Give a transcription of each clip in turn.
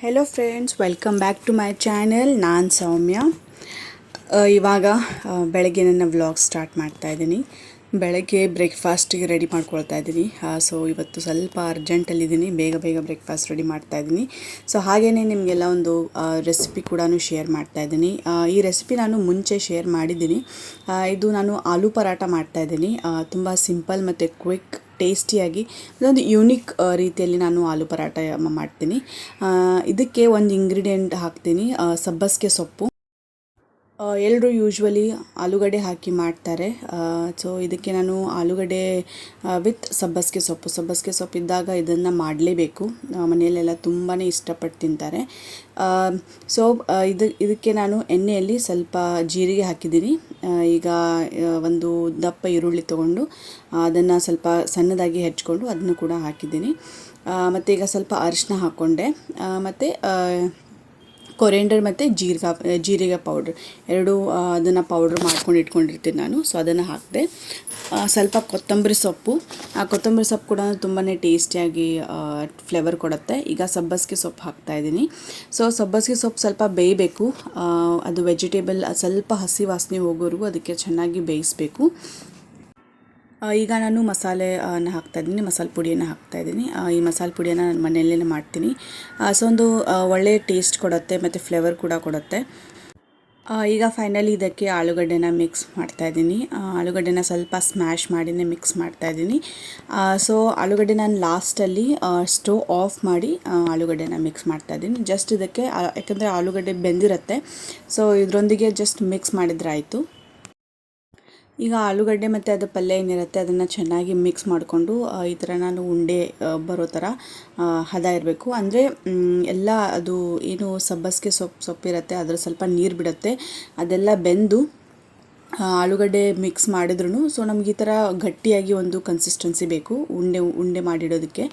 Hello friends welcome back to my channel ನಾನು ಸೌಮ್ಯ. ಇವಾಗ ಬೆಳಗ್ಗೆ ನನ್ನ ವ್ಲಾಗ್ ಸ್ಟಾರ್ಟ್ ಮಾಡ್ತಾ ಇದ್ದೀನಿ. ಬೆಳಗ್ಗೆ ಬ್ರೇಕ್ಫಾಸ್ಟಿಗೆ ರೆಡಿ ಮಾಡ್ಕೊಳ್ತಾ ಇದ್ದೀನಿ. ಸೊ ಇವತ್ತು ಸ್ವಲ್ಪ ಅರ್ಜೆಂಟಲ್ಲಿದ್ದೀನಿ ಬೇಗ ಬೇಗ ಬ್ರೇಕ್ಫಾಸ್ಟ್ ರೆಡಿ ಮಾಡ್ತಾ ಇದ್ದೀನಿ. ಸೊ ಹಾಗೆಯೇ ನಿಮಗೆಲ್ಲ ಒಂದು ರೆಸಿಪಿ ಕೂಡ ಶೇರ್ ಮಾಡ್ತಾ ಇದ್ದೀನಿ. ಈ ರೆಸಿಪಿ ನಾನು ಮುಂಚೆ ಶೇರ್ ಮಾಡಿದ್ದೀನಿ. ಇದು ನಾನು ಆಲೂ ಪರಾಟ ಮಾಡ್ತಾ ಇದ್ದೀನಿ. ತುಂಬ ಸಿಂಪಲ್ ಮತ್ತು ಕ್ವಿಕ್ ಟೇಸ್ಟಿಯಾಗಿ ಅದೊಂದು ಯೂನಿಕ್ ರೀತಿಯಲ್ಲಿ ನಾನು ಆಲೂ ಪರಾಟ ಮಾಡ್ತೀನಿ. ಇದಕ್ಕೆ ಒಂದು ಇಂಗ್ರೀಡಿಯೆಂಟ್ ಹಾಕ್ತೀನಿ ಸಬ್ಬಸ್ಗೆ ಸೊಪ್ಪು. ಎಲ್ಲರೂ ಯೂಶ್ವಲಿ ಆಲೂಗಡ್ಡೆ ಹಾಕಿ ಮಾಡ್ತಾರೆ. ಸೊ, ಇದಕ್ಕೆ ನಾನು ಆಲೂಗಡ್ಡೆ ವಿತ್ ಸಬ್ಬಸಿಗೆ ಸೊಪ್ಪು. ಸಬ್ಬಸಿಗೆ ಸೊಪ್ಪು ಇದ್ದಾಗ ಇದನ್ನು ಮಾಡಲೇಬೇಕು. ಮನೆಯಲ್ಲೆಲ್ಲ ತುಂಬಾ ಇಷ್ಟಪಟ್ಟು ತಿಂತಾರೆ. ಸೊ ಇದು, ಇದಕ್ಕೆ ನಾನು ಎಣ್ಣೆಯಲ್ಲಿ ಸ್ವಲ್ಪ ಜೀರಿಗೆ ಹಾಕಿದ್ದೀನಿ. ಈಗ ಒಂದು ದಪ್ಪ ಈರುಳ್ಳಿ ತೊಗೊಂಡು, ಅದನ್ನು ಸ್ವಲ್ಪ ಸಣ್ಣದಾಗಿ ಹೆಚ್ಕೊಂಡು ಅದನ್ನು ಕೂಡ ಹಾಕಿದ್ದೀನಿ. ಮತ್ತು ಈಗ ಸ್ವಲ್ಪ ಅರಿಶಿನ ಹಾಕ್ಕೊಂಡೆ ಮತ್ತು ಕೊರೆಂಡರ್ ಮತ್ತು ಜೀರಿಗೆ ಜೀರಿಗೆ ಪೌಡ್ರ್ ಎರಡು ಅದನ್ನು ಪೌಡ್ರ್ ಮಾಡ್ಕೊಂಡು ಇಟ್ಕೊಂಡಿರ್ತೀನಿ ನಾನು. ಸೊ ಅದನ್ನು ಹಾಕಿದೆ. ಸ್ವಲ್ಪ ಕೊತ್ತಂಬರಿ ಸೊಪ್ಪು. ಆ ಕೊತ್ತಂಬರಿ ಸೊಪ್ಪು ಕೂಡ ತುಂಬಾ ಟೇಸ್ಟಿಯಾಗಿ ಫ್ಲೇವರ್ ಕೊಡುತ್ತೆ. ಈಗ ಸಬ್ಬಸಿಗೆ ಸೊಪ್ಪು ಹಾಕ್ತಾಯಿದ್ದೀನಿ ಸೊ ಸಬ್ಬಸಿಗೆ ಸೊಪ್ಪು ಸ್ವಲ್ಪ ಬೇಯಬೇಕು. ಅದು ವೆಜಿಟೇಬಲ್ ಸ್ವಲ್ಪ ಹಸಿ ವಾಸನೆ ಹೋಗೋವರೆಗೂ ಅದಕ್ಕೆ ಚೆನ್ನಾಗಿ ಬೇಯಿಸಬೇಕು. ಈಗ ನಾನು ಮಸಾಲೆ ಅನ್ನ ಹಾಕ್ತಾ ಇದ್ದೀನಿ, ಮಸಾಲೆ ಪುಡಿಯನ್ನು ಹಾಕ್ತಾ ಇದ್ದೀನಿ. ಈ ಮಸಾಲೆ ಪುಡಿಯನ್ನು ನಾನು ಮನೆಯಲ್ಲೇ ಮಾಡ್ತೀನಿ. ಸೊ ಒಂದು ಒಳ್ಳೆಯ ಟೇಸ್ಟ್ ಕೊಡುತ್ತೆ, ಮತ್ತು ಫ್ಲೇವರ್ ಕೂಡ ಕೊಡುತ್ತೆ. ಈಗ ಫೈನಲಿ ಇದಕ್ಕೆ ಆಲೂಗಡ್ಡೆನ ಮಿಕ್ಸ್ ಮಾಡ್ತಾ ಇದ್ದೀನಿ. ಆಲೂಗಡ್ಡೆನ ಸ್ವಲ್ಪ ಸ್ಮ್ಯಾಶ್ ಮಾಡಿನೇ ಮಿಕ್ಸ್ ಮಾಡ್ತಾ ಇದ್ದೀನಿ. ಸೊ ಆಲೂಗಡ್ಡೆ ನಾನು ಲಾಸ್ಟಲ್ಲಿ ಸ್ಟವ್ ಆಫ್ ಮಾಡಿ ಆಲೂಗಡ್ಡೆನ ಮಿಕ್ಸ್ ಮಾಡ್ತಾ ಇದ್ದೀನಿ. ಜಸ್ಟ್ ಇದಕ್ಕೆ ಯಾಕಂದರೆ ಆಲೂಗಡ್ಡೆ ಬೆಂದಿರುತ್ತೆ ಸೊ ಇದರೊಂದಿಗೆ ಜಸ್ಟ್ ಮಿಕ್ಸ್ ಮಾಡಿದ್ರೆ ಆಯಿತು. ಈಗ ಆಲೂಗಡ್ಡೆ ಮತ್ತು ಅದು ಪಲ್ಯ ಏನಿರುತ್ತೆ ಅದನ್ನು ಚೆನ್ನಾಗಿ ಮಿಕ್ಸ್ ಮಾಡಿಕೊಂಡು ಈ ಥರ ನಾನು ಉಂಡೆ ಬರೋ ಥರ ಹದ ಇರಬೇಕು. ಅಂದರೆ ಎಲ್ಲ ಅದು ಏನು ಸಬ್ಬಸಿಗೆ ಸೊಪ್ಪು ಸೊಪ್ಪಿರುತ್ತೆ ಅದ್ರ ಸ್ವಲ್ಪ ನೀರು ಬಿಡುತ್ತೆ, ಅದೆಲ್ಲ ಬೆಂದು ಆಲೂಗಡ್ಡೆ ಮಿಕ್ಸ್ ಮಾಡಿದ್ರು ಸೊ ನಮ್ಗೆ ಈ ಥರ ಗಟ್ಟಿಯಾಗಿ ಒಂದು ಕನ್ಸಿಸ್ಟೆನ್ಸಿ ಬೇಕು, ಉಂಡೆ ಉಂಡೆ ಮಾಡಿಡೋದಕ್ಕೆ.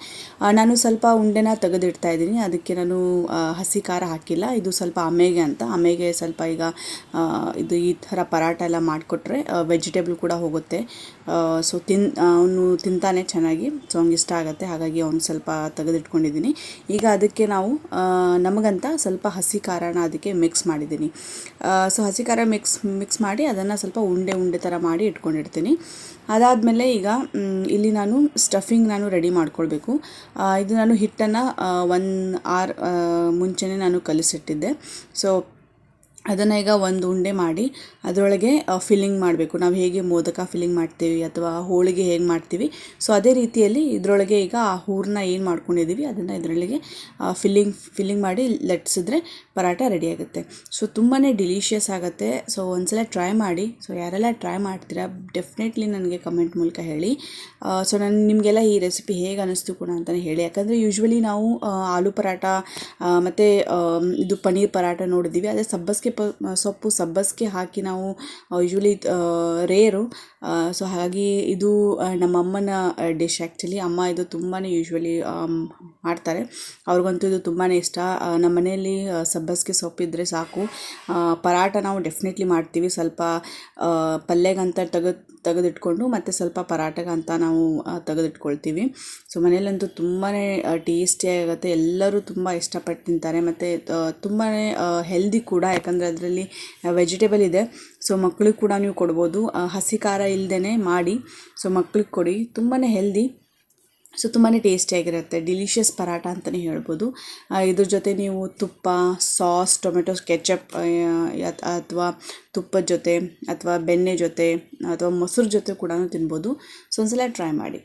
ನಾನು ಸ್ವಲ್ಪ ಉಂಡೆನ ತೆಗೆದಿಡ್ತಾ ಇದ್ದೀನಿ, ಅದಕ್ಕೆ ನಾನು ಹಸಿ ಖಾರ ಹಾಕಿಲ್ಲ, ಇದು ಸ್ವಲ್ಪ ಅಮೆಗೆ ಅಂತ. ಅಮೆಗೆ ಸ್ವಲ್ಪ ಈಗ ಇದು ಈ ಥರ ಪರಾಟ ಎಲ್ಲ ಮಾಡಿಕೊಟ್ರೆ ವೆಜಿಟೇಬಲ್ ಕೂಡ ಹೋಗುತ್ತೆ. ಸೊ ತಿನ್ ಅವನು ತಿಂತಾನೆ ಚೆನ್ನಾಗಿ ಸೊ ಅವ್ನಿಗೆ ಇಷ್ಟ ಆಗುತ್ತೆ, ಹಾಗಾಗಿ ಅವ್ನು ಸ್ವಲ್ಪ ತೆಗೆದಿಟ್ಕೊಂಡಿದ್ದೀನಿ. ಈಗ ಅದಕ್ಕೆ ನಾವು ನಮಗಂತ ಸ್ವಲ್ಪ ಹಸಿ ಖಾರನ ಅದಕ್ಕೆ ಮಿಕ್ಸ್ ಮಾಡಿದ್ದೀನಿ. ಸೊ ಹಸಿ ಖಾರ ಮಿಕ್ಸ್ ಮಿಕ್ಸ್ ಮಾಡಿ ಅದನ್ನು ಸ್ವಲ್ಪ ಉಂಡೆ ಉಂಡೆ ಥರ ಮಾಡಿ ಇಟ್ಕೊಂಡಿರ್ತೀನಿ. ಅದಾದಮೇಲೆ ಈಗ ಇಲ್ಲಿ ನಾನು ಸ್ಟಫಿಂಗ್ ನಾನು ರೆಡಿ ಮಾಡ್ಕೊಳ್ಬೇಕು. ಇದು ನಾನು ಹಿಟ್ಟನ್ನು ಒನ್ ಆರ್ ಮುಂಚೆನೇ ನಾನು ಕಲಿಸಿಟ್ಟಿದ್ದೆ. ಸೊ ಅದನ್ನು ಈಗ ಒಂದು ಉಂಡೆ ಮಾಡಿ ಅದರೊಳಗೆ ಫಿಲ್ಲಿಂಗ್ ಮಾಡಬೇಕು. ನಾವು ಹೇಗೆ ಮೋದಕ ಫಿಲ್ಲಿಂಗ್ ಮಾಡ್ತೀವಿ ಅಥವಾ ಹೋಳಿಗೆ ಹೇಗೆ ಮಾಡ್ತೀವಿ. ಸೊ ಅದೇ ರೀತಿಯಲ್ಲಿ ಇದರೊಳಗೆ ಈಗ ಆ ಹೂರನ್ನ ಏನು ಮಾಡ್ಕೊಂಡಿದ್ದೀವಿ ಅದನ್ನು ಇದರೊಳಗೆ ಫಿಲ್ಲಿಂಗ್ ಫಿಲ್ಲಿಂಗ್ ಮಾಡಿ ಲಟ್ಸಿದ್ರೆ ಪರಾಟ ರೆಡಿ ಆಗುತ್ತೆ. ಸೊ ತುಂಬಾ ಡಿಲೀಷಿಯಸ್ ಆಗುತ್ತೆ. ಸೊ ಒಂದ್ಸಲ ಟ್ರೈ ಮಾಡಿ. ಸೊ ಯಾರೆಲ್ಲ ಟ್ರೈ ಮಾಡ್ತೀರಾ ಡೆಫಿನೆಟ್ಲಿ ನನಗೆ ಕಮೆಂಟ್ ಮೂಲಕ ಹೇಳಿ. ಸೊ ನಾನು, ನಿಮಗೆಲ್ಲ ಈ ರೆಸಿಪಿ ಹೇಗೆ ಅನ್ನಿಸ್ತು ಕೂಡ ಅಂತಲೇ ಹೇಳಿ. ಯಾಕಂದರೆ ಯೂಶ್ವಲಿ ನಾವು ಆಲೂ ಪರಾಟ ಮತ್ತು ಇದು ಪನ್ನೀರ್ ಪರಾಟ ನೋಡಿದ್ದೀವಿ ಅದೇ ಸಬ್ಬಸ್ಗೆ ಸೊಪ್ಪು ಸಬ್ಬಸ್ಗೆ ಹಾಕಿ ನಾವು ಯೂಶ್ವಲಿ ರೇರು ಸೊ ಹಾಗಾಗಿ ಇದು ನಮ್ಮಮ್ಮನ ಡಿಶ್ ಆ್ಯಕ್ಚುಲಿ ಅಮ್ಮ ಇದು ತುಂಬಾ ಯೂಶ್ವಲಿ ಮಾಡ್ತಾರೆ. ಅವ್ರಿಗಂತೂ ಇದು ತುಂಬಾ ಇಷ್ಟ. ನಮ್ಮ ಮನೆಯಲ್ಲಿ ಸಬ್ಬಸಿಗೆ ಇದ್ದರೆ ಸಾಕು. ಪರಾಟ ನಾವು ಡೆಫಿನೆಟ್ಲಿ ಮಾಡ್ತೀವಿ. ಸ್ವಲ್ಪ ಪಲ್ಯಗಂತ ತೆಗೆದು, ತೆಗೆದಿಟ್ಕೊಂಡು ಮತ್ತು ಸ್ವಲ್ಪ ಪರಾಟಗಂತ ನಾವು ತೆಗೆದಿಟ್ಕೊಳ್ತೀವಿ. ಸೊ ಮನೆಯಲ್ಲಂತೂ ತುಂಬಾ ಟೇಸ್ಟಿಯಾಗುತ್ತೆ ಎಲ್ಲರೂ ತುಂಬ ಇಷ್ಟಪಟ್ಟು ತಿಂತಾರೆ. ಮತ್ತು ತುಂಬಾ ಹೆಲ್ದಿ ಕೂಡ. ಯಾಕಂದರೆ ಅದರಲ್ಲಿ ವೆಜಿಟೇಬಲ್ ಇದೆ. ಸೊ ಮಕ್ಳಿಗೆ ಕೂಡ ನೀವು ಕೊಡ್ಬೋದು. ಹಸಿ ಖಾರ ಇಲ್ಲದೇ ಮಾಡಿ ಸೊ ಮಕ್ಳಿಗೆ ಕೊಡಿ. ತುಂಬಾ ಹೆಲ್ದಿ ಸೊ ತುಂಬಾ ಟೇಸ್ಟಿಯಾಗಿರುತ್ತೆ ಡಿಲಿಷಿಯಸ್ ಪರಾಟ ಅಂತಲೇ ಹೇಳ್ಬೋದು. ಇದ್ರ ಜೊತೆ ನೀವು ತುಪ್ಪ ಸಾಸ್ ಟೊಮೆಟೊ ಕೆಚಪ್ ಅಥವಾ ತುಪ್ಪದ ಜೊತೆ, ಅಥವಾ ಬೆಣ್ಣೆ ಜೊತೆ, ಅಥವಾ ಮೊಸರು ಜೊತೆ ಕೂಡ ತಿನ್ಬೋದು. ಸೊ ಒಂದ್ಸಲ ಟ್ರೈ ಮಾಡಿ.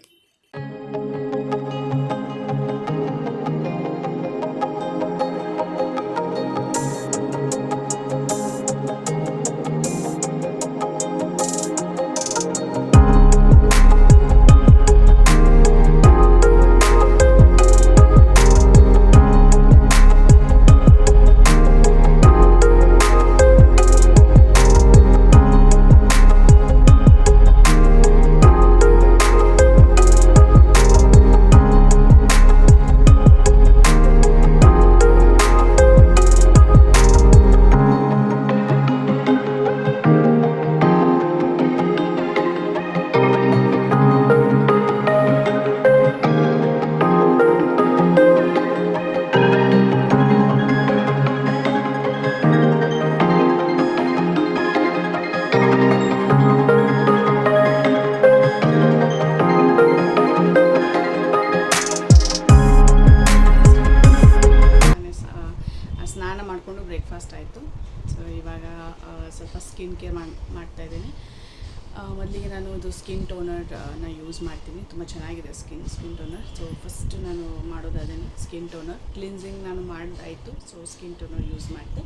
Skin skin toner so first ನಾನು ಮಾಡೋದು ಅದೇನೆ ಸ್ಕಿನ್ ಟೋನರ್ ಕ್ಲಿನ್ಸಿಂಗ್ ನಾನು ಮಾಡಿದಾಯಿತು ಸೊ ಸ್ಕಿನ್ ಟೋನರ್ ಯೂಸ್ ಮಾಡಿದೆ.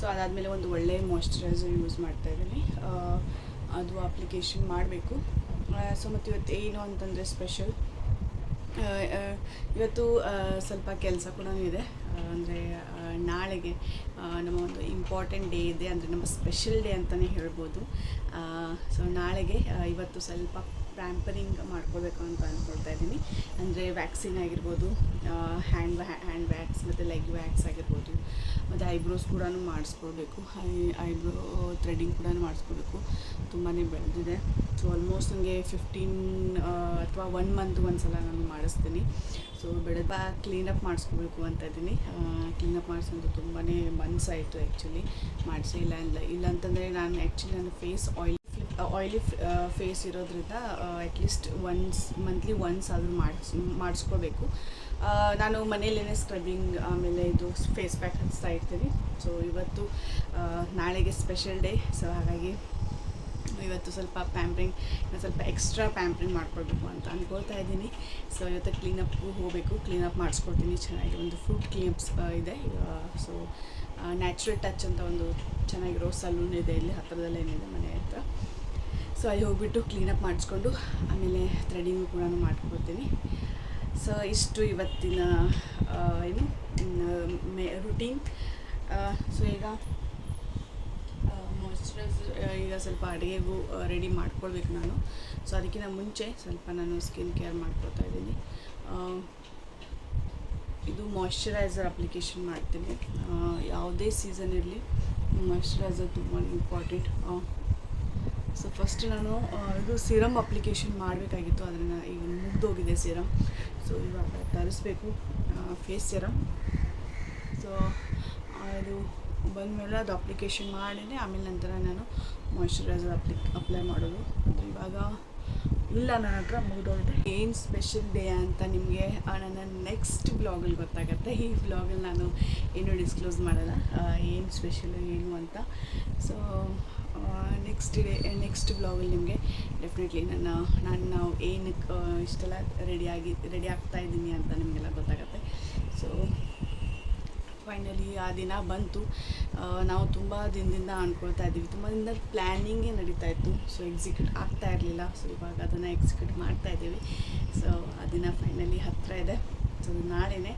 ಸೊ ಅದಾದಮೇಲೆ ಒಂದು ಒಳ್ಳೆ ಮಾಯ್ಶ್ಚರೈಸರ್ ಯೂಸ್ ಮಾಡ್ತಾ ಇದ್ದೀನಿ. ಅದು ಅಪ್ಲಿಕೇಶನ್ ಮಾಡಬೇಕು. ಸೊ ಮತ್ತು ಇವತ್ತು ಏನು ಅಂತಂದರೆ ಸ್ಪೆಷಲ್ ಇವತ್ತು ಸ್ವಲ್ಪ ಕೆಲಸ ಕೂಡ ಇದೆ. ಅಂದರೆ ನಾಳೆಗೆ ನಮ್ಮ ಒಂದು ಇಂಪಾರ್ಟೆಂಟ್ ಡೇ ಇದೆ. ಅಂದರೆ ನಮ್ಮ ಸ್ಪೆಷಲ್ ಡೇ ಅಂತಲೇ ಹೇಳ್ಬೋದು. ಸೊ ನಾಳೆಗೆ ಇವತ್ತು ಸ್ವಲ್ಪ ಪ್ಯಾಂಪರಿಂಗ್ ಮಾಡ್ಕೋಬೇಕು ಅಂತ ಅಂದ್ಕೊಳ್ತಾ ಇದ್ದೀನಿ. ಅಂದರೆ ವ್ಯಾಕ್ಸಿನ್ ಆಗಿರ್ಬೋದು ಹ್ಯಾಂಡ್ ಹ್ಯಾಂಡ್ ವ್ಯಾಕ್ಸ್ ಮತ್ತು ಲೆಗ್ ವ್ಯಾಕ್ಸ್ ಆಗಿರ್ಬೋದು, ಮತ್ತು ಐಬ್ರೋಸ್ ಕೂಡ ಮಾಡಿಸ್ಕೊಳ್ಬೇಕು. ಐ ಐಬ್ರೋ ಥ್ರೆಡಿಂಗ್ ಕೂಡ ಮಾಡಿಸ್ಕೊಳ್ಬೇಕು. ತುಂಬಾ ಬೆಳೆದಿದೆ. ಸೊ ಆಲ್ಮೋಸ್ಟ್ ನನಗೆ ಫಿಫ್ಟೀನ್ ಅಥವಾ ಒನ್ ಮಂತ್ ಒಂದು ಸಲ ನಾನು ಮಾಡಿಸ್ತೀನಿ. ಸೊ ಬೆಳೆದ ಕ್ಲೀನಪ್ ಮಾಡಿಸ್ಕೋಬೇಕು ಅಂತ ಇದ್ದೀನಿ. ಕ್ಲೀನಪ್ ಮಾಡಿಸೋದು ತುಂಬಾ ಮನಸ್ಸಾಯಿತು ಆ್ಯಕ್ಚುಲಿ ಮಾಡಿಸಿ ಇಲ್ಲ ಇಲ್ಲ ಇಲ್ಲ ಅಂತಂದರೆ ನಾನು ಆ್ಯಕ್ಚುಲಿ ನನ್ನ ಫೇಸ್ ಆಯಿಲ್ ಆಯಿಲಿ ಫೇಸ್ ಇರೋದ್ರಿಂದ at least once monthly once ಆದರೂ ಮಾಡಿಸ್, ಮಾಡಿಸ್ಕೋಬೇಕು. ನಾನು ಮನೆಯಲ್ಲೇ ಸ್ಕ್ರಬ್ಬಿಂಗ್ ಆಮೇಲೆ ಇದು ಫೇಸ್ ಪ್ಯಾಕ್ ಹಚ್ತಾ ಇರ್ತೀನಿ. ಸೊ ಇವತ್ತು ನಾಳೆಗೆ ಸ್ಪೆಷಲ್ ಡೇ ಸೊ ಹಾಗಾಗಿ ಇವತ್ತು ಸ್ವಲ್ಪ ಪ್ಯಾಂಪ್ರಿಂಗ್ ಸ್ವಲ್ಪ ಎಕ್ಸ್ಟ್ರಾ ಪ್ಯಾಂಪ್ರಿಂಗ್ ಮಾಡ್ಕೊಳ್ಬೇಕು ಅಂತ ಅಂದ್ಕೊಳ್ತಾ ಇದ್ದೀನಿ. ಸೊ ಇವತ್ತು ಕ್ಲೀನಪ್ಗೂ ಹೋಗಬೇಕು. ಕ್ಲೀನಪ್ ಮಾಡಿಸ್ಕೊಡ್ತೀನಿ. ಚೆನ್ನಾಗಿ ಒಂದು ಫ್ರೂಟ್ ಕ್ಲೀನಪ್ಸ್ ಇದೆ. ಸೊ ನ್ಯಾಚುರಲ್ ಟಚ್ ಅಂತ ಒಂದು ಚೆನ್ನಾಗಿರೋ ಸಲೂನ್ ಇದೆ ಇಲ್ಲಿ ಹತ್ತಿರದಲ್ಲೇನಿದೆ ಮನೆ ಹತ್ರ. ಸೊ ಅಲ್ಲಿ ಹೋಗಿಬಿಟ್ಟು ಕ್ಲೀನಪ್ ಮಾಡಿಸ್ಕೊಂಡು ಆಮೇಲೆ ಥ್ರೆಡಿಂಗು ಕೂಡ ಮಾಡ್ಕೊಳ್ತೀನಿ. ಸೊ ಇಷ್ಟು ಇವತ್ತಿನ ಏನು ಮೇ ರುಟೀನ್ ಸೊ ಈಗ ಮಾಯ್ಶ್ಚರೈಸರ್ ಈಗ ಸ್ವಲ್ಪ ಅಡುಗೆಗೂ ರೆಡಿ ಮಾಡ್ಕೊಳ್ಬೇಕು ನಾನು. ಸೊ ಅದಕ್ಕಿಂತ ಮುಂಚೆ ಸ್ವಲ್ಪ ನಾನು ಸ್ಕಿನ್ ಕೇರ್ ಮಾಡ್ಕೊಳ್ತಾ ಇದ್ದೀನಿ. ಇದು ಮಾಯಿಶ್ಚರೈಸರ್ ಅಪ್ಲಿಕೇಶನ್ ಮಾಡ್ತೀನಿ. ಯಾವುದೇ ಸೀಸನ್ ಇರಲಿ ಮಾಯಿಶ್ಚರೈಸರ್ ತುಂಬ ಇಂಪಾರ್ಟೆಂಟ್ ಸೊ ಫಸ್ಟ್ ನಾನು ಇದು ಸಿರಮ್ ಅಪ್ಲಿಕೇಶನ್ ಮಾಡಬೇಕಾಗಿತ್ತು. ಅದನ್ನು ಈಗ ಮುಗ್ದೋಗಿದೆ ಸಿರಮ್ ಸೊ ಇವಾಗ ತರಿಸ್ಬೇಕು. ಫೇಸ್ ಸಿರಮ್ ಸೊ ಅದು ಬಂದಮೇಲೆ ಅದು ಅಪ್ಲಿಕೇಶನ್ ಮಾಡಿದೆ. ಆಮೇಲೆ ನಂತರ ನಾನು ಮಾಯ್ಶ್ಚರೈಸರ್ ಅಪ್ಲಿ ಅಪ್ಲೈ ಮಾಡೋದು. ಇವಾಗ ಇಲ್ಲ ನನ್ನ ಹತ್ರ, ಮುಗಿದೋಗಿದೆ. ಏನು ಸ್ಪೆಷಲ್ ಡೇ ಅಂತ ನಿಮಗೆ ನನ್ನ ನೆಕ್ಸ್ಟ್ ಬ್ಲಾಗಲ್ಲಿ ಗೊತ್ತಾಗುತ್ತೆ. ಈ ಬ್ಲಾಗಲ್ಲಿ ನಾನು ಏನು ಡಿಸ್ಕ್ಲೋಸ್ ಮಾಡಲ್ಲ. ಏನು ಸ್ಪೆಷಲ್ ಏನು ಅಂತ. ಸೊ ನೆಕ್ಸ್ಟ್ ಡೇ ನೆಕ್ಸ್ಟ್ ಬ್ಲಾಗಲ್ಲಿ ನಿಮಗೆ ಡೆಫಿನೆಟ್ಲಿ ನನ್ನ, ನಾನು ನಾವು ಏನಕ್ಕೆ ಇಷ್ಟೆಲ್ಲ ರೆಡಿಯಾಗಿ ರೆಡಿ ಆಗ್ತಾ ಇದ್ದೀನಿ ಅಂತ ನಿಮಗೆಲ್ಲ ಗೊತ್ತಾಗುತ್ತೆ. ಸೊ ಫೈನಲಿ ಆ ದಿನ ಬಂತು. ನಾವು ತುಂಬ ದಿನದಿಂದ ಅಂದ್ಕೊಳ್ತಾ ಇದ್ದೀವಿ. ತುಂಬ ದಿನದ ಪ್ಲ್ಯಾನಿಂಗೇ ನಡೀತಾ ಇತ್ತು. ಸೊ ಎಕ್ಸಿಕ್ಯೂಟ್ ಆಗ್ತಾ ಇರಲಿಲ್ಲ. ಸೊ ಇವಾಗ ಅದನ್ನು ಎಕ್ಸಿಕ್ಯೂಟ್ ಮಾಡ್ತಾ ಇದ್ದೀವಿ. ಸೊ ಆ ದಿನ ಫೈನಲಿ ಹತ್ತಿರ ಇದೆ. ಸೊ ನಾಳೆನೇ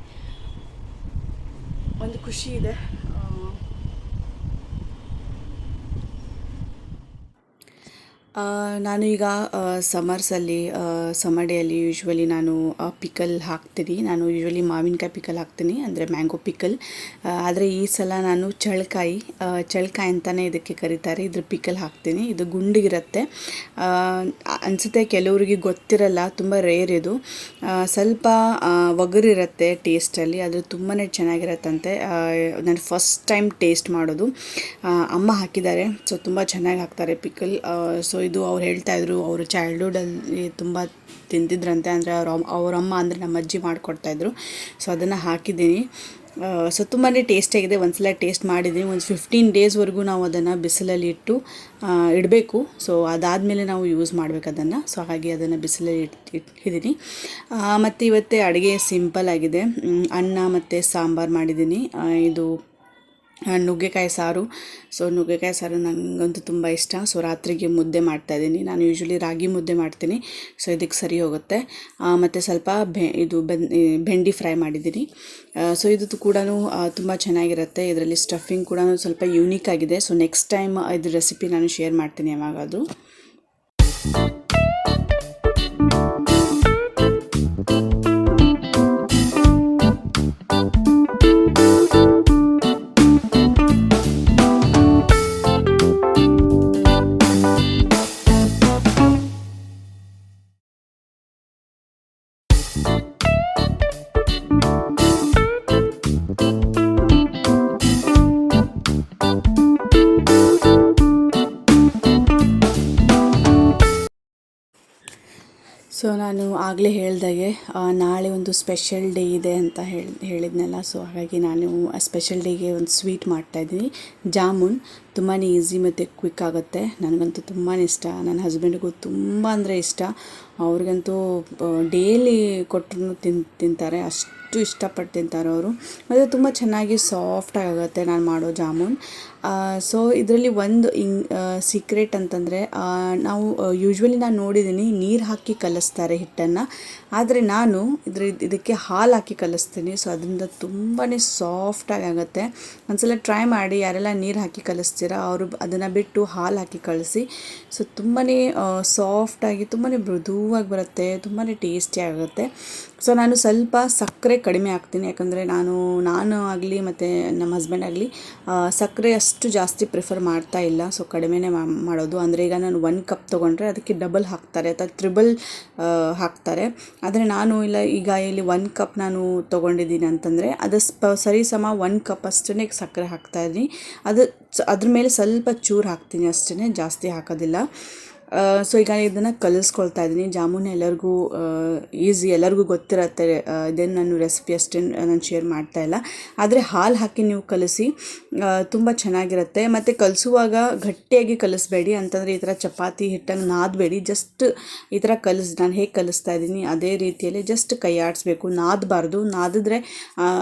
ಒಂದು ಖುಷಿ ಇದೆ ಆ, ಆ, ನಾನು ಈಗ ಸಮರ್ಸಲ್ಲಿ ಸಮ್ಮರ್ ಡೇಯಲ್ಲಿ ಯೂಶ್ವಲಿ ನಾನು ಪಿಕಲ್ ಹಾಕ್ತೀನಿ. ನಾನು ಯೂಶ್ವಲಿ ಮಾವಿನಕಾಯಿ ಪಿಕಲ್ ಹಾಕ್ತೀನಿ, ಅಂದರೆ ಮ್ಯಾಂಗೋ ಪಿಕಲ್ ಆದರೆ ಈ ಸಲ ನಾನು ಚಳಕಾಯಿ ಚಳಕಾಯಿ ಅಂತಲೇ ಇದಕ್ಕೆ ಕರೀತಾರೆ. ಇದ್ರ ಪಿಕಲ್ ಹಾಕ್ತೀನಿ. ಇದು ಗುಂಡಿಗಿರುತ್ತೆ. ಅನಿಸುತ್ತೆ ಕೆಲವರಿಗೆ ಗೊತ್ತಿರಲ್ಲ, ತುಂಬ ರೇರ್ ಇದು. ಸ್ವಲ್ಪ ಒಗರಿರುತ್ತೆ ಟೇಸ್ಟಲ್ಲಿ ಅದು ತುಂಬಾ ಚೆನ್ನಾಗಿರತ್ತಂತೆ. ನಾನು ಫಸ್ಟ್ ಟೈಮ್ ಟೇಸ್ಟ್ ಮಾಡೋದು. ಅಮ್ಮ ಹಾಕಿದ್ದಾರೆ ಸೊ ತುಂಬ ಚೆನ್ನಾಗಿ ಹಾಕ್ತಾರೆ ಪಿಕಲ್ ಸೊ ಇದು ಅವ್ರು ಹೇಳ್ತಾ ಇದ್ರು, ಅವರು ಚೈಲ್ಡ್ಹುಡಲ್ಲಿ ತುಂಬ ತಿಂತಿದ್ರಂತೆ ಅಂದರೆ ಅವ್ರ ಅವರಮ್ಮ ಅಂದರೆ ನಮ್ಮ ಅಜ್ಜಿ ಮಾಡಿಕೊಡ್ತಾಯಿದ್ರು ಸೊ ಅದನ್ನು ಹಾಕಿದ್ದೀನಿ. ಸೊ ತುಂಬಾ ಟೇಸ್ಟಿಯಾಗಿದೆ ಒಂದ್ಸಲ ಟೇಸ್ಟ್ ಮಾಡಿದ್ದೀನಿ. ಒಂದು ಫಿಫ್ಟೀನ್ ಡೇಸ್ವರೆಗೂ ನಾವು ಅದನ್ನು ಬಿಸಿಲಲ್ಲಿ ಇಟ್ಟು ಇಡಬೇಕು. ಸೊ ಅದಾದಮೇಲೆ ನಾವು ಯೂಸ್ ಮಾಡಬೇಕು ಅದನ್ನು. ಸೊ ಹಾಗೆ ಅದನ್ನು ಬಿಸಿಲಲ್ಲಿ ಇಟ್ಟು ಇಟ್ಟಿದ್ದೀನಿ. ಮತ್ತು ಇವತ್ತೇ ಅಡುಗೆ ಸಿಂಪಲ್ ಆಗಿದೆ. ಅನ್ನ ಮತ್ತು ಸಾಂಬಾರು ಮಾಡಿದ್ದೀನಿ. ಇದು ನುಗ್ಗೆಕಾಯಿ ಸಾರು. ಸೊ ನುಗ್ಗೆಕಾಯಿ ಸಾರು ನನಗಂತೂ ತುಂಬ ಇಷ್ಟ. ಸೊ ರಾತ್ರಿಗೆ ಮುದ್ದೆ ಮಾಡ್ತಾಯಿದ್ದೀನಿ ನಾನು ಯೂಶ್ವಲಿ ರಾಗಿ ಮುದ್ದೆ ಮಾಡ್ತೀನಿ. ಸೊ ಇದಕ್ಕೆ ಸರಿ ಹೋಗುತ್ತೆ. ಮತ್ತು ಸ್ವಲ್ಪ ಬೆ, ಇದು ಬೆಂಡಿ ಫ್ರೈ ಮಾಡಿದ್ದೀನಿ. ಸೊ ಇದು ಕೂಡ ತುಂಬ ಚೆನ್ನಾಗಿರುತ್ತೆ. ಇದರಲ್ಲಿ ಸ್ಟಫಿಂಗ್ ಕೂಡ ಸ್ವಲ್ಪ ಯೂನಿಕ್ ಆಗಿದೆ. ಸೊ ನೆಕ್ಸ್ಟ್ ಟೈಮ್ ಇದು ರೆಸಿಪಿ ನಾನು ಶೇರ್ ಮಾಡ್ತೀನಿ ಯಾವಾಗಾದರೂ. ಆಗಲೇ ಹೇಳಿದಾಗೆ ನಾಳೆ ಒಂದು ಸ್ಪೆಷಲ್ ಡೇ ಇದೆ ಅಂತ ಹೇಳಿ, ಹೇಳಿದ್ನಲ್ಲ. ಸೊ ಹಾಗಾಗಿ ನಾನು ಆ ಸ್ಪೆಷಲ್ ಡೇಗೆ ಒಂದು ಸ್ವೀಟ್ ಮಾಡ್ತಾಯಿದ್ದೀನಿ ಜಾಮೂನ್ ತುಂಬಾ ಈಸಿ ಮತ್ತು ಕ್ವಿಕ್ ಆಗುತ್ತೆ. ನನಗಂತೂ ತುಂಬಾ ಇಷ್ಟ. ನನ್ನ ಹಸ್ಬೆಂಡಿಗೂ ತುಂಬ ಅಂದರೆ ಇಷ್ಟ. ಅವ್ರಿಗಂತೂ ಡೇಲಿ ಕೊಟ್ಟರು ತಿನ್, ತಿಂತಾರೆ. ಅಷ್ಟು ಇಷ್ಟಪಟ್ಟು ತಿಂತಾರೆ ಅವರು ಮತ್ತು ತುಂಬ ಚೆನ್ನಾಗಿ ಸಾಫ್ಟ್ ಆಗುತ್ತೆ ನಾನು ಮಾಡೋ ಜಾಮೂನ್. ಸೊ ಇದರಲ್ಲಿ ಒಂದು ಇಂಗ್ ಸೀಕ್ರೆಟ್ ಅಂತಂದರೆ ನಾವು ಯೂಶ್ವಲಿ ನಾನು ನೋಡಿದ್ದೀನಿ ನೀರು ಹಾಕಿ ಕಲಿಸ್ತಾರೆ ಹಿಟ್ಟನ್ನು. ಆದರೆ ನಾನು ಇದ್ರ, ಇದಕ್ಕೆ ಹಾಲು ಹಾಕಿ ಕಲಿಸ್ತೀನಿ. ಸೊ ಅದರಿಂದ ತುಂಬಾ ಸಾಫ್ಟಾಗಿ ಆಗುತ್ತೆ. ಒಂದ್ಸಲ ಟ್ರೈ ಮಾಡಿ ಯಾರೆಲ್ಲ ನೀರು ಹಾಕಿ ಕಲಿಸ್ತೀರಾ, ಅವರು ಅದನ್ನು ಬಿಟ್ಟು ಹಾಲು ಹಾಕಿ ಕಳಿಸಿ. ಸೊ ತುಂಬಾ ಸಾಫ್ಟಾಗಿ ತುಂಬಾ ಮೃದುವಾಗಿ ಬರುತ್ತೆ ತುಂಬಾ ಟೇಸ್ಟಿ ಆಗುತ್ತೆ. ಸೊ ನಾನು ಸ್ವಲ್ಪ ಸಕ್ಕರೆ ಕಡಿಮೆ ಹಾಕ್ತೀನಿ. ಯಾಕಂದರೆ ನಾನು ನಾನು ಆಗಲಿ ಮತ್ತು ನಮ್ಮ ಹಸ್ಬೆಂಡ್ ಆಗಲಿ ಸಕ್ಕರೆ ಅಷ್ಟು ಜಾಸ್ತಿ ಪ್ರಿಫರ್ ಮಾಡ್ತಾ ಇಲ್ಲ. ಸೊ ಕಡಿಮೆನೇ ಮಾಡೋದು. ಅಂದರೆ ಈಗ ನಾನು ಒನ್ ಕಪ್ ತೊಗೊಂಡ್ರೆ ಅದಕ್ಕೆ ಡಬಲ್ ಹಾಕ್ತಾರೆ. ಅಥವಾ ತ್ರಿಬಲ್ ಹಾಕ್ತಾರೆ. ಆದರೆ ನಾನು ಇಲ್ಲ, ಈಗ ಇಲ್ಲಿ ಒನ್ ಕಪ್ ನಾನು ತೊಗೊಂಡಿದ್ದೀನಿ ಅಂತಂದರೆ ಅದು ಸರಿ ಸಮ ಒನ್ ಕಪ್ ಅಷ್ಟೇ ಸಕ್ಕರೆ ಹಾಕ್ತಾಯಿದ್ದೀನಿ ಅದು ಅದ್ರ ಮೇಲೆ ಸ್ವಲ್ಪ ಚೂರು ಹಾಕ್ತೀನಿ ಅಷ್ಟೇ ಜಾಸ್ತಿ ಹಾಕೋದಿಲ್ಲ. ಸೊ ಈಗ ಇದನ್ನು ಕಲಿಸ್ಕೊಳ್ತಾ ಇದ್ದೀನಿ. ಜಾಮೂನ್ ಎಲ್ಲರಿಗೂ ಈಸಿ ಎಲ್ಲರಿಗೂ ಗೊತ್ತಿರತ್ತೆ ಇದೇನು ನಾನು ರೆಸಿಪಿ ಅಷ್ಟೇ ನಾನು ಶೇರ್ ಮಾಡ್ತಾ ಇಲ್ಲ. ಆದರೆ ಹಾಲು ಹಾಕಿ ನೀವು ಕಲಿಸಿ ತುಂಬ ಚೆನ್ನಾಗಿರುತ್ತೆ. ಮತ್ತು ಕಲಿಸುವಾಗ ಗಟ್ಟಿಯಾಗಿ ಕಲಿಸ್ಬೇಡಿ. ಅಂತಂದರೆ ಈ ಥರ ಚಪಾತಿ ಹಿಟ್ಟನ್ನು ನಾದಬೇಡಿ. ಜಸ್ಟ್ ಈ ಥರ ಕಲಿಸ್, ನಾನು ಹೇಗೆ ಕಲಿಸ್ತಾ ಇದ್ದೀನಿ, ಅದೇ ರೀತಿಯಲ್ಲಿ ಜಸ್ಟ್ ಕೈ ಆಡಿಸ್ಬೇಕು. ನಾದಬಾರ್ದು. ನಾದಿದ್ರೆ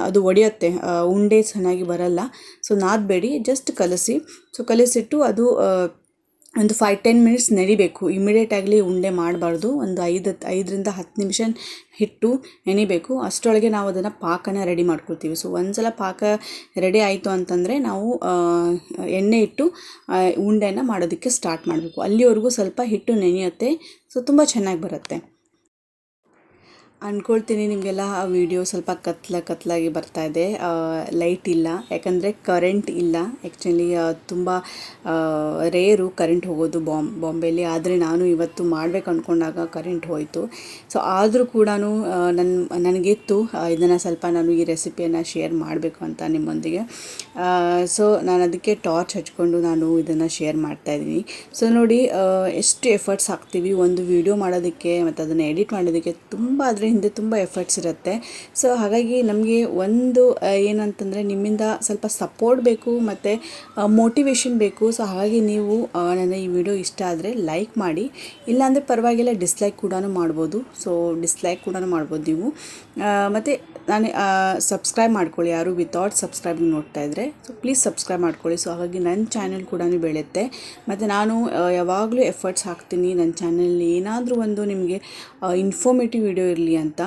ಅದು ಒಡೆಯುತ್ತೆ. ಉಂಡೆ ಚೆನ್ನಾಗಿ ಬರಲ್ಲ. ಸೊ ನಾದಬೇಡಿ. ಜಸ್ಟ್ ಕಲಸಿ. ಸೊ ಕಲಿಸಿಟ್ಟು ಅದು ಒಂದು ಫೈವ್ ಟೆನ್ ಮಿನಿಟ್ಸ್ ನೆನಿಬೇಕು. ಇಮಿಡಿಯೇಟಾಗಲಿ ಉಂಡೆ ಮಾಡಬಾರ್ದು. ಒಂದು ಐದು, ಐದರಿಂದ ಹತ್ತು ನಿಮಿಷ ಹಿಟ್ಟು ನೆನಿಬೇಕು. ಅಷ್ಟರೊಳಗೆ ನಾವು ಅದನ್ನು ಪಾಕನ ರೆಡಿ ಮಾಡ್ಕೊಳ್ತೀವಿ. ಸೊ ಒಂದು ಸಲ ಪಾಕ ರೆಡಿ ಆಯಿತು ಅಂತಂದರೆ ನಾವು ಎಣ್ಣೆ ಇಟ್ಟು ಉಂಡೆನ ಮಾಡೋದಕ್ಕೆ ಸ್ಟಾರ್ಟ್ ಮಾಡಬೇಕು. ಅಲ್ಲಿವರೆಗೂ ಸ್ವಲ್ಪ ಹಿಟ್ಟು ನೆನೆಯುತ್ತೆ. ಸೊ ತುಂಬ ಚೆನ್ನಾಗಿ ಬರುತ್ತೆ. ಅಂದ್ಕೊಳ್ತೀನಿ ನಿಮಗೆಲ್ಲ, ಆ ವಿಡಿಯೋ ಸ್ವಲ್ಪ ಕತ್ಲ ಕತ್ಲಾಗಿ ಬರ್ತಾ ಇದೆ. ಲೈಟ್ ಇಲ್ಲ. ಯಾಕಂದರೆ ಕರೆಂಟ್ ಇಲ್ಲ. ಆ್ಯಕ್ಚುಲಿ ತುಂಬ ರೇರು ಕರೆಂಟ್ ಹೋಗೋದು ಬಾಂಬ್ ಬಾಂಬೆಯಲ್ಲಿ ಆದರೆ ನಾನು ಇವತ್ತು ಮಾಡಬೇಕು ಅಂದ್ಕೊಂಡಾಗ ಕರೆಂಟ್ ಹೋಯಿತು. ಸೊ ಆದರೂ ಕೂಡ ನನ್ನ ನನಗಿತ್ತು ಇದನ್ನು ಸ್ವಲ್ಪ ನಾನು ಈ ರೆಸಿಪಿಯನ್ನು ಶೇರ್ ಮಾಡಬೇಕು ಅಂತ ನಿಮ್ಮೊಂದಿಗೆ. ಸೊ ನಾನು ಅದಕ್ಕೆ ಟಾರ್ಚ್ ಹಚ್ಕೊಂಡು ನಾನು ಇದನ್ನು ಶೇರ್ ಮಾಡ್ತಾಯಿದ್ದೀನಿ ಸೊ ನೋಡಿ ಎಷ್ಟು ಎಫರ್ಟ್ಸ್ ಹಾಕ್ತೀವಿ. ಒಂದು ವಿಡಿಯೋ ಮಾಡೋದಕ್ಕೆ ಮತ್ತು ಅದನ್ನು ಎಡಿಟ್ ಮಾಡೋದಕ್ಕೆ ತುಂಬ ಆದರೆ ಹಿಂದೆ ತುಂಬ ಎಫರ್ಟ್ಸ್ ಇರುತ್ತೆ. ಸೊ ಹಾಗಾಗಿ ನಮಗೆ ಒಂದು ಏನಂತಂದರೆ ನಿಮ್ಮಿಂದ ಸ್ವಲ್ಪ ಸಪೋರ್ಟ್ ಬೇಕು ಮತ್ತು ಮೋಟಿವೇಶನ್ ಬೇಕು. ಸೊ ಹಾಗಾಗಿ ನೀವು ನನ್ನ ಈ ವಿಡಿಯೋ ಇಷ್ಟ ಆದರೆ ಲೈಕ್ ಮಾಡಿ. ಇಲ್ಲಾಂದರೆ ಪರವಾಗಿಲ್ಲ ಡಿಸ್ಲೈಕ್ ಕೂಡ ಮಾಡ್ಬೋದು. ಸೊ ಡಿಸ್ಲೈಕ್ ಕೂಡ ಮಾಡ್ಬೋದು ನೀವು. ಮತ್ತು ನಾನು ಸಬ್ಸ್ಕ್ರೈಬ್ ಮಾಡ್ಕೊಳ್ಳಿ. ಯಾರು ವಿತೌಟ್ ಸಬ್ಸ್ಕ್ರೈಬ್ ನೋಡ್ತಾ ಇದ್ದರೆ ಸೊ ಪ್ಲೀಸ್ ಸಬ್ಸ್ಕ್ರೈಬ್ ಮಾಡ್ಕೊಳ್ಳಿ. ಸೊ ಹಾಗಾಗಿ ನನ್ನ ಚಾನೆಲ್ ಕೂಡ ಬೆಳೆಯುತ್ತೆ. ಮತ್ತು ನಾನು ಯಾವಾಗಲೂ ಎಫರ್ಟ್ಸ್ ಹಾಕ್ತೀನಿ. ನನ್ನ ಚಾನೆಲ್ ಏನಾದರೂ ಒಂದು ನಿಮಗೆ ಇನ್ಫಾರ್ಮೇಟಿವ್ ವಿಡಿಯೋ ಇರಲಿ ಅಂತ.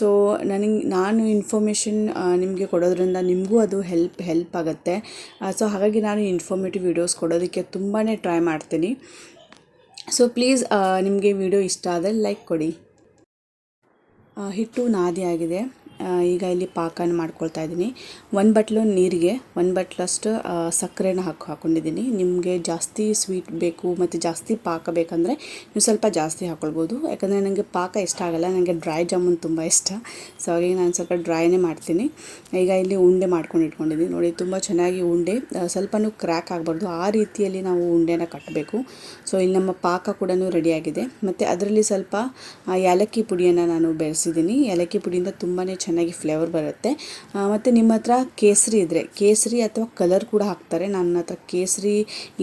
ಸೊ ನನಗೆ, ನಾನು ಇನ್ಫಾರ್ಮೇಷನ್ ನಿಮಗೆ ಕೊಡೋದ್ರಿಂದ ನಿಮಗೂ ಅದು ಹೆಲ್ಪ್ ಹೆಲ್ಪ್ ಆಗುತ್ತೆ. ಸೊ ಹಾಗಾಗಿ ನಾನು ಇನ್ಫಾರ್ಮೇಟಿವ್ ವಿಡಿಯೋಸ್ ಕೊಡೋದಕ್ಕೆ ತುಂಬಾ ಟ್ರೈ ಮಾಡ್ತೀನಿ. ಸೊ ಪ್ಲೀಸ್ ನಿಮಗೆ ವಿಡಿಯೋ ಇಷ್ಟ ಆದರೆ ಲೈಕ್ ಕೊಡಿ. ಹಿಟ್ಟು ನಾದಿ ಆಗಿದೆ. ಈಗ ಇಲ್ಲಿ ಪಾಕನ ಮಾಡ್ಕೊಳ್ತಾ ಇದ್ದೀನಿ. ಒಂದು ಬಟ್ಲು ನೀರಿಗೆ, ಒಂದು ಬಟ್ಲಷ್ಟು ಸಕ್ಕರೆನ ಹಾಕಿ ಹಾಕ್ಕೊಂಡಿದ್ದೀನಿ ನಿಮಗೆ ಜಾಸ್ತಿ ಸ್ವೀಟ್ ಬೇಕು ಮತ್ತು ಜಾಸ್ತಿ ಪಾಕ ಬೇಕಂದರೆ ನೀವು ಸ್ವಲ್ಪ ಜಾಸ್ತಿ ಹಾಕ್ಕೊಳ್ಬೋದು ಯಾಕಂದರೆ ನನಗೆ ಪಾಕ ಇಷ್ಟ ಆಗಲ್ಲ ನನಗೆ ಡ್ರೈ ಜಾಮೂನ್ ತುಂಬ ಇಷ್ಟ. ಸೊ ಹಾಗಾಗಿ ನಾನು ಸ್ವಲ್ಪ ಡ್ರೈನೇ ಮಾಡ್ತೀನಿ. ಈಗ ಇಲ್ಲಿ ಉಂಡೆ ಮಾಡ್ಕೊಂಡು ಇಟ್ಕೊಂಡಿದ್ದೀನಿ. ನೋಡಿ, ತುಂಬ ಚೆನ್ನಾಗಿ ಉಂಡೆ ಸ್ವಲ್ಪನೂ ಕ್ರ್ಯಾಕ್ ಆಗಬಾರ್ದು. ಆ ರೀತಿಯಲ್ಲಿ ನಾವು ಉಂಡೆನ ಕಟ್ಟಬೇಕು ಸೊ, ಇಲ್ಲಿ ನಮ್ಮ ಪಾಕ ಕೂಡ ರೆಡಿಯಾಗಿದೆ. ಮತ್ತು ಅದರಲ್ಲಿ ಸ್ವಲ್ಪ ಏಲಕ್ಕಿ ಪುಡಿಯನ್ನು ನಾನು ಬೆರೆಸಿದ್ದೀನಿ. ಏಲಕ್ಕಿ ಪುಡಿಯಿಂದ ತುಂಬಾ ಚೆನ್ನಾಗಿ ಫ್ಲೇವರ್ ಬರುತ್ತೆ. ಮತ್ತು ನಿಮ್ಮ ಹತ್ರ ಕೇಸರಿ ಇದ್ದರೆ ಕೇಸರಿ ಅಥವಾ ಕಲರ್ ಕೂಡ ಹಾಕ್ತಾರೆ. ನನ್ನ ಹತ್ರ ಕೇಸರಿ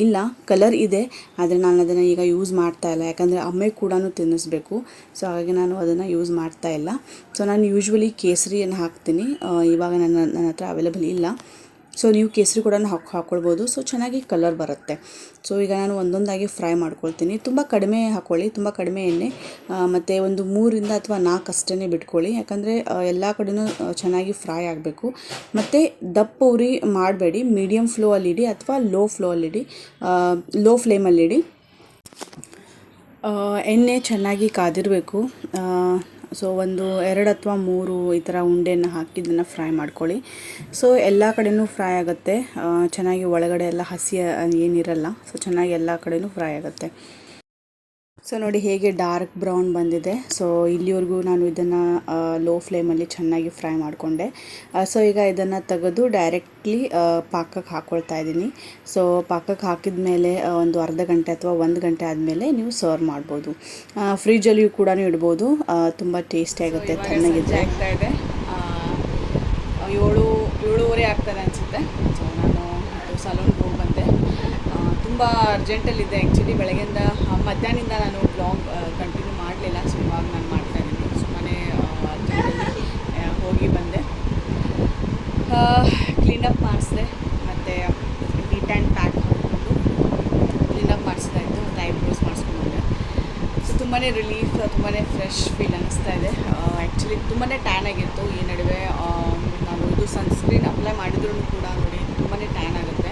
ಇಲ್ಲ ಕಲರ್ ಇದೆ, ಆದರೆ ನಾನು ಅದನ್ನು ಈಗ ಯೂಸ್ ಮಾಡ್ತಾ ಇಲ್ಲ. ಯಾಕಂದರೆ ಅಮ್ಮೆ ಕೂಡ ತಿನ್ನಿಸ್ಬೇಕು. ಸೊ ಹಾಗಾಗಿ ನಾನು ಅದನ್ನು ಯೂಸ್ ಮಾಡ್ತಾ ಇಲ್ಲ. ಸೊ ನಾನು ಯೂಶ್ವಲಿ ಕೇಸರಿಯನ್ನು ಹಾಕ್ತೀನಿ. ಇವಾಗ ನನ್ನ ನನ್ನ ಹತ್ರ ಅವೈಲೇಬಲ್ ಇಲ್ಲ. ಸೊ ನೀವು ಕೇಸರಿ ಕೂಡ ಹಾಕಿ ಹಾಕ್ಕೊಳ್ಬೋದು ಸೊ ಚೆನ್ನಾಗಿ ಕಲರ್ ಬರುತ್ತೆ. ಸೊ ಈಗ ನಾನು ಒಂದೊಂದಾಗಿ ಫ್ರೈ ಮಾಡ್ಕೊಳ್ತೀನಿ. ತುಂಬ ಕಡಿಮೆ ಹಾಕ್ಕೊಳ್ಳಿ ತುಂಬ ಕಡಿಮೆ ಎಣ್ಣೆ. ಮತ್ತು ಒಂದು ಮೂರಿಂದ ಅಥವಾ ನಾಲ್ಕು ಅಷ್ಟೇ ಬಿಟ್ಕೊಳ್ಳಿ. ಯಾಕಂದರೆ ಎಲ್ಲ ಕಡೆಯೂ ಚೆನ್ನಾಗಿ ಫ್ರೈ ಆಗಬೇಕು. ಮತ್ತು ದಪ್ಪ ಉರಿ ಮಾಡಬೇಡಿ. ಮೀಡಿಯಮ್ ಫ್ಲೋ ಅಲ್ಲಿಡಿ ಅಥವಾ ಲೋ ಫ್ಲೋ ಅಲ್ಲಿಡಿ ಲೋ ಫ್ಲೇಮಲ್ಲಿಡಿ ಎಣ್ಣೆ ಚೆನ್ನಾಗಿ ಕಾದಿರಬೇಕು. ಸೊ ಒಂದು ಎರಡು ಅಥವಾ ಮೂರು ಈ ಥರ ಉಂಡೆನ ಹಾಕಿ ಇದನ್ನು ಫ್ರೈ ಮಾಡ್ಕೊಳ್ಳಿ. ಸೊ ಎಲ್ಲ ಕಡೆಯೂ ಫ್ರೈ ಆಗುತ್ತೆ. ಚೆನ್ನಾಗಿ ಒಳಗಡೆ ಎಲ್ಲ ಹಸಿ ಏನಿರಲ್ಲ. ಸೊ ಚೆನ್ನಾಗಿ ಎಲ್ಲ ಕಡೆಯೂ ಫ್ರೈ ಆಗುತ್ತೆ. ಸೊ ನೋಡಿ ಹೇಗೆ ಡಾರ್ಕ್ ಬ್ರೌನ್ ಬಂದಿದೆ. ಸೊ ಇಲ್ಲಿವರೆಗೂ ನಾನು ಇದನ್ನು ಲೋ ಫ್ಲೇಮಲ್ಲಿ ಚೆನ್ನಾಗಿ ಫ್ರೈ ಮಾಡಿಕೊಂಡೆ. ಸೊ ಈಗ ಇದನ್ನು ತೆಗೆದು ಡೈರೆಕ್ಟ್ಲಿ ಪಾಕಕ್ಕೆ ಹಾಕ್ಕೊಳ್ತಾ ಇದ್ದೀನಿ. ಸೊ ಪಾಕಕ್ಕೆ ಹಾಕಿದ ಮೇಲೆ ಒಂದು ಅರ್ಧ ಗಂಟೆ ಅಥವಾ ಒಂದು ಗಂಟೆ ಆದಮೇಲೆ ನೀವು ಸರ್ವ್ ಮಾಡ್ಬೋದು. ಫ್ರಿಜ್ಜಲ್ಲಿಯೂ ಕೂಡ ಇಡ್ಬೋದು. ತುಂಬ ಟೇಸ್ಟಿ ಆಗುತ್ತೆ ತಣ್ಣಗಿದ್ರೆ. ಏಳು ಏಳುವರೆ ಆಗ್ತದೆ ಅನಿಸುತ್ತೆ. ಸೊ ನಾನು ಬಂದೆ ತುಂಬ ಅರ್ಜೆಂಟಲ್ಲಿದ್ದೆ ಆ್ಯಕ್ಚುಲಿ ಬೆಳಗ್ಗೆಯಿಂದ ಮಧ್ಯಾಹ್ನದಿಂದ ನಾನು ಬ್ಲಾಗ್ ಕಂಟಿನ್ಯೂ ಮಾಡಲಿಲ್ಲ. ಸೊ ಇವಾಗ ನಾನು ಮಾಡ್ತಾ ಇದ್ದೀನಿ. ಸುಮ್ಮನೆ ಅರ್ಜೆಂಟಲ್ಲಿ ಹೋಗಿ ಬಂದೆ. ಕ್ಲೀನಪ್ ಮಾಡಿಸಿದೆ. ಮತ್ತು ನೀಟ್ ಆ್ಯಂಡ್ ಪ್ಯಾಕ್ ಮಾಡಿಕೊಂಡು ಕ್ಲೀನಪ್ ಮಾಡಿಸಿದಾಯಿತು ಮತ್ತು ಐಬ್ರೋಸ್ ಮಾಡಿಸ್ಕೊಂಡು ಸೊ ತುಂಬಾ ರಿಲೀಫ್ ತುಂಬಾ ಫ್ರೆಶ್ ಫೀಲ್ ಅನ್ನಿಸ್ತಾ ಇದೆ. ಆ್ಯಕ್ಚುಲಿ ತುಂಬಾ ಟ್ಯಾನ್ ಆಗಿತ್ತು. ಈ ನಡುವೆ ನಾನು ಇದು ಸನ್ಸ್ಕ್ರೀನ್ ಅಪ್ಲೈ ಮಾಡಿದ್ರೂ ಕೂಡ ನೋಡಿ ತುಂಬಾ ಟ್ಯಾನ್ ಆಗುತ್ತೆ.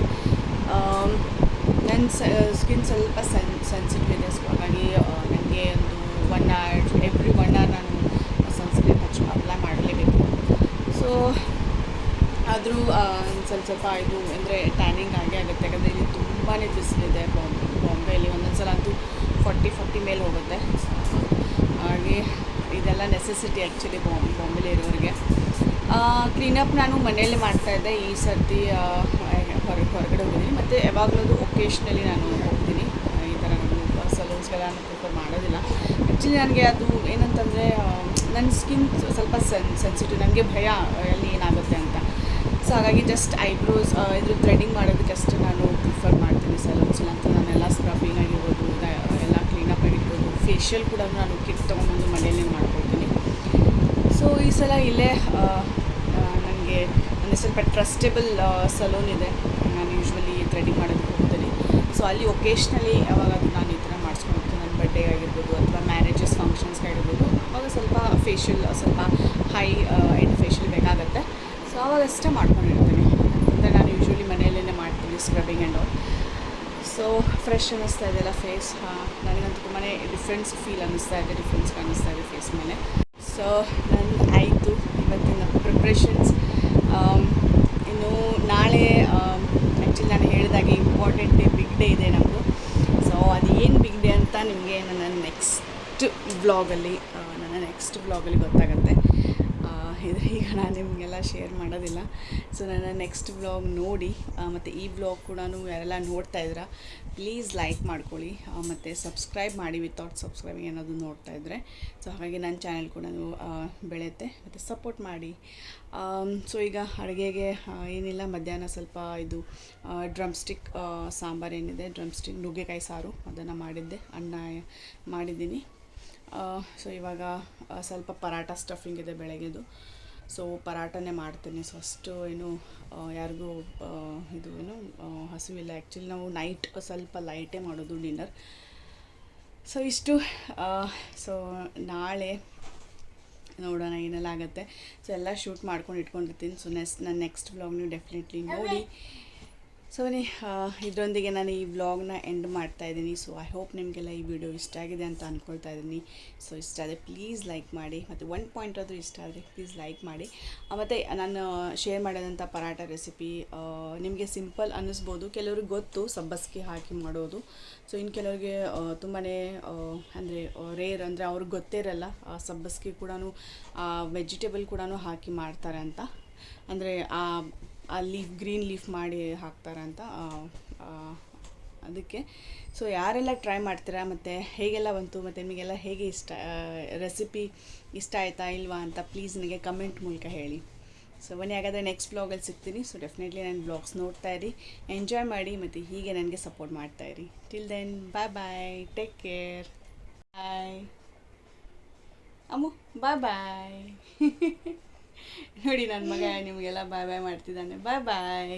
ನನ್ನ ಸ್ಕಿನ್ ಸ್ವಲ್ಪ ಸೆನ್ ಸೆನ್ಸಿಟಿವ್ ಹಾಗಾಗಿ ನನಗೆ ಒಂದು one hour every one hour ನಾನು ಸನ್ಸ್ಕ್ರೀನ್ ಹಚ್ಚಿ ಅಪ್ಲೈ ಮಾಡಲೇಬೇಕು ಸೊ ಆದರೂ ಸ್ವಲ್ಪ ಸ್ವಲ್ಪ ಇದು ಅಂದರೆ ಟ್ಯಾನಿಂಗ್ ಆಗೇ ಆಗುತ್ತೆ. ಯಾಕಂದರೆ ಇಲ್ಲಿ ತುಂಬಾ ಬಿಸಿಲಿದೆ ಬಾಂಬೆ, ಬಾಂಬೆಯಲ್ಲಿ ಒಂದೊಂದು ಸಲ ಅಂತೂ ಫಾರ್ಟಿ ಫಾರ್ಟಿ ಮೇಲೆ ಹೋಗುತ್ತೆ. ಹಾಗೆ ಇದೆಲ್ಲ ನೆಸೆಸಿಟಿ ಆ್ಯಕ್ಚುಲಿ ಬಾಂಬೆ, ಬಾಂಬೆಲಿ ಇರೋರಿಗೆ. ಕ್ಲೀನಪ್ ನಾನು ಮನೆಯಲ್ಲೇ ಮಾಡ್ತಾಯಿದ್ದೆ ಈ ಸರ್ತಿ ಹೊರ ಹೊರಗಡೆ ಹೋಗಿದ್ದೀನಿ. ಮತ್ತು ಯಾವಾಗಲೂ ಒಕೇಶ್ನಲಿ ನಾನು ಹೋಗ್ತೀನಿ. ಈ ಥರ ನಾನು ಸಲೂನ್ಸ್ಗೆಲ್ಲ ನಾನು ಪ್ರಿಫರ್ ಮಾಡೋದಿಲ್ಲ. ಆ್ಯಕ್ಚುಲಿ ನನಗೆ ಅದು ಏನಂತಂದರೆ ನನ್ನ ಸ್ಕಿನ್ ಸ್ವಲ್ಪ ಸೆನ್ ಸೆನ್ಸಿಟಿವ್ ನನಗೆ ಭಯ ಅಲ್ಲಿ ಏನಾಗುತ್ತೆ ಅಂತ. ಸೊ ಹಾಗಾಗಿ ಜಸ್ಟ್ ಐಬ್ರೋಸ್ ಇದ್ರ ಥ್ರೆಡಿಂಗ್ ಮಾಡೋದಕ್ಕೆ ಅಷ್ಟೇ ನಾನು ಪ್ರಿಫರ್ ಮಾಡ್ತೀನಿ ಸಲೂನ್ಸ್ ಅಂತ ನಾನೆಲ್ಲ ಸ್ಕ್ರಬ್ಬಿಂಗ್ ಆಗಿರ್ಬೋದು ಎಲ್ಲ ಕ್ಲೀನಪ್ ಆಗಿರ್ಬೋದು ಫೇಶಿಯಲ್ ಕೂಡ ನಾನು ಕಿಟ್ ತೊಗೊಂಡ್ಬಂದು ಮನೆಯಲ್ಲೇ ಮಾಡ್ಕೊಳ್ತೀನಿ. ಸೊ ಈ ಸಲ ಇಲ್ಲೇ ನನಗೆ ಒಂದು ಸ್ವಲ್ಪ ಟ್ರಸ್ಟೇಬಲ್ ಸಲೂನ್ ಇದೆ. ನಾನು ಯೂಶ್ವಲಿ ಥ್ರೆಡಿಂಗ್ ಮಾಡೋದಕ್ಕೆ ಸೊ ಅಲ್ಲಿ ಒಕೇಶ್ನಲಿ ಯಾವಾಗ ನಾನು ಈ ಥರ ಮಾಡಿಸ್ಕೊಂಡು ಹೋಗ್ತೀನಿ ನನ್ನ ಬರ್ಡೇ ಆಗಿರ್ಬೋದು ಅಥವಾ ಮ್ಯಾರೇಜಸ್ ಫಂಕ್ಷನ್ಸ್ಗೆ ಆಗಿರ್ಬೋದು, ಅವಾಗ ಸ್ವಲ್ಪ ಫೇಶಿಯಲ್ ಸ್ವಲ್ಪ ಹೈ ಎಂಡ್ ಫೇಶಿಯಲ್ ಬೇಕಾಗುತ್ತೆ ಸೊ ಅವಾಗಷ್ಟೇ ಮಾಡ್ಕೊಂಡಿರ್ತೀನಿ. ಅಂದರೆ ನಾನು ಯೂಶ್ವಲಿ ಮನೆಯಲ್ಲೇ ಮಾಡ್ತೀನಿ scrubbing and all so fresh ಅನ್ನಿಸ್ತಾ ಇದೆಲ್ಲ ಫೇಸ್ ನನಗಂತೂ ತುಂಬಾ ಡಿಫ್ರೆನ್ಸ್ ಫೀಲ್ ಅನ್ನಿಸ್ತಾ ಇದೆ ಡಿಫ್ರೆನ್ಸ್ ಕಾಣಿಸ್ತಾ ಇದೆ ಫೇಸ್ ಮೇಲೆ. ಸೊ ನನ್ನ ಆಯಿತು ಇವತ್ತಿನ ಪ್ರಿಪ್ರೇಷನ್ಸ್ ಇನ್ನು ನಾಳೆ ಆ್ಯಕ್ಚುಲಿ ನಾನು ಹೇಳಿದಾಗೆ ಇಂಪಾರ್ಟೆಂಟ್ ಡೇ ಡೇ ಇದೆ ನಮ್ಮದು ಸೊ ಅದು ಏನು ಬಿಗ್ ಅಂತ ನಿಮಗೆ ನನ್ನ ನೆಕ್ಸ್ಟ್ ವ್ಲಾಗಲ್ಲಿ ನನ್ನ ನೆಕ್ಸ್ಟ್ ವ್ಲಾಗಲ್ಲಿ ಗೊತ್ತಾಗುತ್ತೆ. ಇದು ಈಗ ನಾನು ನಿಮಗೆಲ್ಲ ಶೇರ್ ಮಾಡೋದಿಲ್ಲ. ಸೊ ನನ್ನ ನೆಕ್ಸ್ಟ್ ವ್ಲಾಗ್ ನೋಡಿ ಮತ್ತು ಈ ವ್ಲಾಗ್ ಕೂಡ ಯಾರೆಲ್ಲ ನೋಡ್ತಾ ಇದ್ದೀರಾ ಪ್ಲೀಸ್ ಲೈಕ್ ಮಾಡ್ಕೊಳ್ಳಿ. ಮತ್ತು ಸಬ್ಸ್ಕ್ರೈಬ್ ಮಾಡಿ ವಿತೌಟ್ ಸಬ್ಸ್ಕ್ರೈಬಿಂಗ್ ಏನಾದರೂ ನೋಡ್ತಾ ಇದ್ದರೆ ಸೊ ಹಾಗಾಗಿ ನನ್ನ ಚಾನೆಲ್ ಕೂಡ ಬೆಳೆಯುತ್ತೆ. ಮತ್ತು ಸಪೋರ್ಟ್ ಮಾಡಿ. ಸೊ ಈಗ ಅಡುಗೆಗೆ ಏನಿಲ್ಲ. ಮಧ್ಯಾಹ್ನ ಸ್ವಲ್ಪ ಇದು ಡ್ರಮ್ ಸ್ಟಿಕ್ ಸಾಂಬಾರು ಏನಿದೆ ಡ್ರಮ್ ಸ್ಟಿಕ್ ನುಗ್ಗೆಕಾಯಿ ಸಾರು ಅದನ್ನು ಮಾಡಿದ್ದೆ. ಅನ್ನ ಮಾಡಿದ್ದೀನಿ. ಸೊ ಇವಾಗ ಸ್ವಲ್ಪ ಪರಾಟ ಸ್ಟಫಿಂಗ್ ಇದೆ ಬೆಳಗ್ಗೆದು ಸೊ ಪರಾಟನೇ ಮಾಡ್ತೀನಿ. ಅಷ್ಟು ಏನು ಯಾರಿಗೂ ಇದು ಏನು ಹಸಿವಿಲ್ಲ. ಆ್ಯಕ್ಚುಲಿ ನಾವು ನೈಟ್ ಸ್ವಲ್ಪ ಲೈಟೇ ಮಾಡೋದು ಡಿನ್ನರ್ ಸೊ ಇಷ್ಟು ಸೊ ನಾಳೆ ನೋಡೋಣ ಏನೆಲ್ಲ ಆಗುತ್ತೆ. ಸೊ ಎಲ್ಲ ಶೂಟ್ ಮಾಡ್ಕೊಂಡು ಇಟ್ಕೊಂಡಿರ್ತೀನಿ. ಸೊ ನೆಕ್ಸ್ಟ್ ನನ್ನ ನೆಕ್ಸ್ಟ್ ಬ್ಲಾಗ್ ನೀವು ಡೆಫಿನೆಟ್ಲಿ ನೋಡಿ. ಸೊ ನೀ ಇದರೊಂದಿಗೆ ನಾನು ಈ ವ್ಲಾಗ್ನ ಎಂಡ್ ಮಾಡ್ತಾ ಇದ್ದೀನಿ. ಸೊ ಐ ಹೋಪ್ ನಿಮಗೆಲ್ಲ ಈ ವಿಡಿಯೋ ಇಷ್ಟ ಆಗಿದೆ ಅಂತ ಅಂದ್ಕೊಳ್ತಾ ಇದ್ದೀನಿ. ಸೊ ಇಷ್ಟ ಆದರೆ ಪ್ಲೀಸ್ ಲೈಕ್ ಮಾಡಿ. ಮತ್ತು ಒನ್ ಪಾಯಿಂಟ್ ಆದರೂ ಇಷ್ಟ ಆದರೆ ಪ್ಲೀಸ್ ಲೈಕ್ ಮಾಡಿ. ಮತ್ತು ನಾನು ಶೇರ್ ಮಾಡಿದಂಥ ಪರಾಟ ರೆಸಿಪಿ ನಿಮಗೆ ಸಿಂಪಲ್ ಅನ್ನಿಸ್ಬೋದು. ಕೆಲವ್ರಿಗೆ ಗೊತ್ತು, ಸಬ್ಬಸ್ಗೆ ಹಾಕಿ ಮಾಡೋದು. ಸೊ ಇನ್ನು ಕೆಲವ್ರಿಗೆ ತುಂಬಾ ಅಂದರೆ ರೇರ್ ಅಂದರೆ ಅವ್ರಿಗೆ ಗೊತ್ತೇ ಇರಲ್ಲ. ಸಬ್ಬಸ್ಗೆ ಕೂಡ ವೆಜಿಟೇಬಲ್ ಕೂಡ ಹಾಕಿ ಮಾಡ್ತಾರೆ ಅಂತ. ಅಂದರೆ, ಆ ಲೀಫ್ ಗ್ರೀನ್ ಲೀಫ್ ಮಾಡಿ ಹಾಕ್ತಾರಂತ ಆ, ಆ, ಅದಕ್ಕೆ. ಸೊ ಯಾರೆಲ್ಲ ಟ್ರೈ ಮಾಡ್ತೀರಾ? ಮತ್ತು ಹೇಗೆಲ್ಲ ಬಂತು? ಮತ್ತು ನಿಮಗೆಲ್ಲ ಹೇಗೆ ಇಷ್ಟ ರೆಸಿಪಿ ಇಷ್ಟ ಆಯಿತಾ ಇಲ್ವಾ ಅಂತ ಪ್ಲೀಸ್ ನನಗೆ ಕಮೆಂಟ್ ಮೂಲಕ ಹೇಳಿ. ಸೊ ಬನ್ನಿ ಹಾಗಾದರೆ ನೆಕ್ಸ್ಟ್ ಬ್ಲಾಗಲ್ಲಿ ಸಿಗ್ತೀನಿ. ಸೊ ಡೆಫಿನೆಟ್ಲಿ ನನ್ನ ಬ್ಲಾಗ್ಸ್ ನೋಡ್ತಾ ಇರಿ. ಎಂಜಾಯ್ ಮಾಡಿ ಮತ್ತು ಹೀಗೆ ನನಗೆ ಸಪೋರ್ಟ್ ಮಾಡ್ತಾ ಇರಿ. Till then bye bye take care bye Ammu bye bye ನೋಡಿ ನನ್ನ ಮಗ ನಿಮಗೆಲ್ಲ ಬಾಯ್ ಬಾಯ್ ಮಾಡ್ತಿದ್ದಾನೆ. ಬಾಯ್ ಬಾಯ್